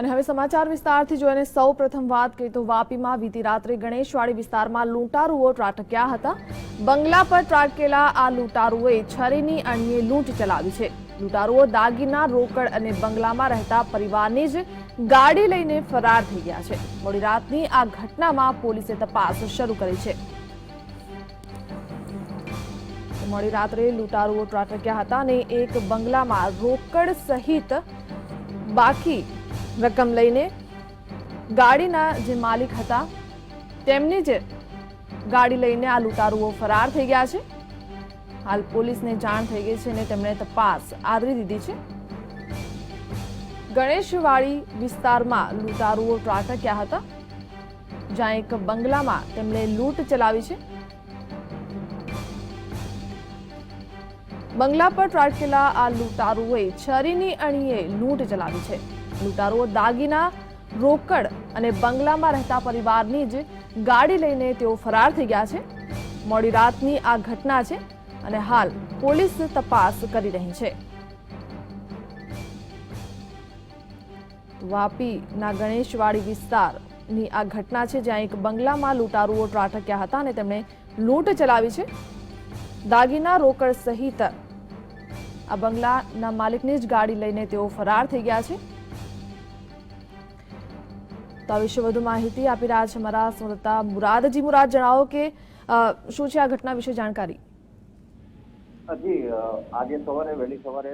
અને હવે સમાચાર વિસ્તારથી જોઈને સૌ પ્રથમ વાત કરીએ તો વાપીમાં વીતી રાત્રે ગણેશવાડી વિસ્તારમાં લૂંટારુઓ ત્રાટક્યા હતા. બંગલા પર ત્રાટકેલા આ લૂંટારુઓએ છરીની અણીએ લૂંટ ચલાવી છે. લૂંટારુઓ દાગીના, રોકડ અને બંગલામાં રહેતા પરિવારની જ ગાડી લઈને ફરાર થઈ ગયા છે. મોડી રાતની આ ઘટનામાં પોલીસે તપાસ શરૂ કરી છે. મોડી રાત્રે લૂંટારુઓ ત્રાટક્યા હતા અને એક બંગલામાં રોકડ સહિત બાકી રકમ લઈને ગાડીના જે માલિક હતા, તેમની જે ગાડી લઈને આ લૂંટારુઓ ફરાર થઈ ગયા છે. હાલ પોલીસને જાણ થઈ ગઈ છે અને તેમણે તપાસ આદરી દીધી છે. ગણેશવાડી વિસ્તારમાં લૂંટારુઓ ત્રાટક્યા હતા, જ્યાં એક બંગલામાં તેમણે લૂંટ ચલાવી છે. બંગલા પર ત્રાટકેલા આ લૂંટારુઓએ છરીની અણીએ લૂંટ ચલાવી છે. લૂંટારુઓ દાગીના, રોકડ અને બંગલામાં રહેતા પરિવારની જ ગાડી લઈને તેઓ ફરાર થઈ ગયા છે. મોડી રાતની આ ઘટના છે અને હાલ પોલીસ તપાસ કરી રહી છે. વાપીના ગણેશવાડી વિસ્તારની આ ઘટના છે જ્યાં એક બંગલામાં લૂંટારુઓ ત્રાટક્યા હતા અને તેમણે લૂંટ ચલાવી છે. દાગીના, રોકડ સહિત આ બંગલાના માલિકની જ ગાડી લઈને તેઓ ફરાર થઈ ગયા છે. તો આ વિશે વધુ માહિતી આપી રહ્યા છે અમારા સંવાદદાતા મુરાદજી મુરાદ, જણાવો કે શું છે આ ઘટના વિશે જાણકારી? હજી આજે સવારે, વહેલી સવારે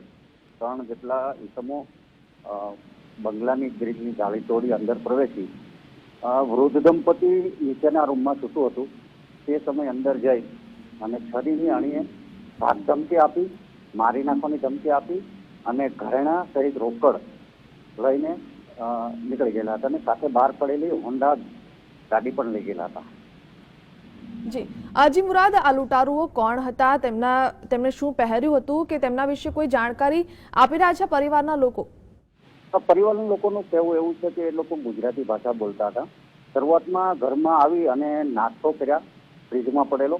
ત્રણ જેટલા ઇસમો બંગલાની ગ્રીલની જાળી તોડી અંદર પ્રવેશી. વૃદ્ધ દંપતી નીચેના રૂમમાં સૂતું હતું. તે સમય અંદર જઈ અને છરીની અણીએ ભાત ધમકી આપી, મારી નાખવાની ધમકી આપી અને ઘરેણા સહિત રોકડ લઈને નીકળી ગયેલા હતા અને સાથે બહાર પડેલી હોન્ડા ગાડી પણ લઈ ગયેલા હતા. જી. આજી મુરાદ આ લૂંટારુઓ કોણ હતા? તેમના તેમણે શું પહેર્યું હતું કે તેમના વિશે કોઈ જાણકારી આપી રહ્યા છે પરિવારના લોકો? પરિવારના લોકોનું કહેવું એવું છે કે એ લોકો ગુજરાતી ભાષા બોલતા હતા. શરૂઆતમાં ઘરમાં આવી અને નાસ્તો કર્યા ફ્રીજમાં પડેલો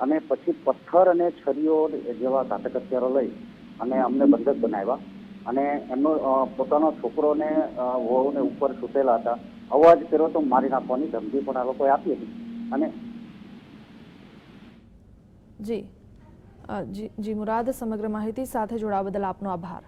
અને પછી પથ્થર અને છરીઓ જેવા ઘાતક હથિયારો લઈ અને અમને બંધક બનાવ્યા. અને એમનો પોતાનો છોકરોને વહુને ઉપર સૂતેલા હતા. અવાજ કર્યો તો મારી નાખવાની ધમકી પણ આ લોકોએ આપી હતી. અને જી જી, મુરાદ, સમગ્ર માહિતી સાથે જોડાવા બદલ આપનો આભાર.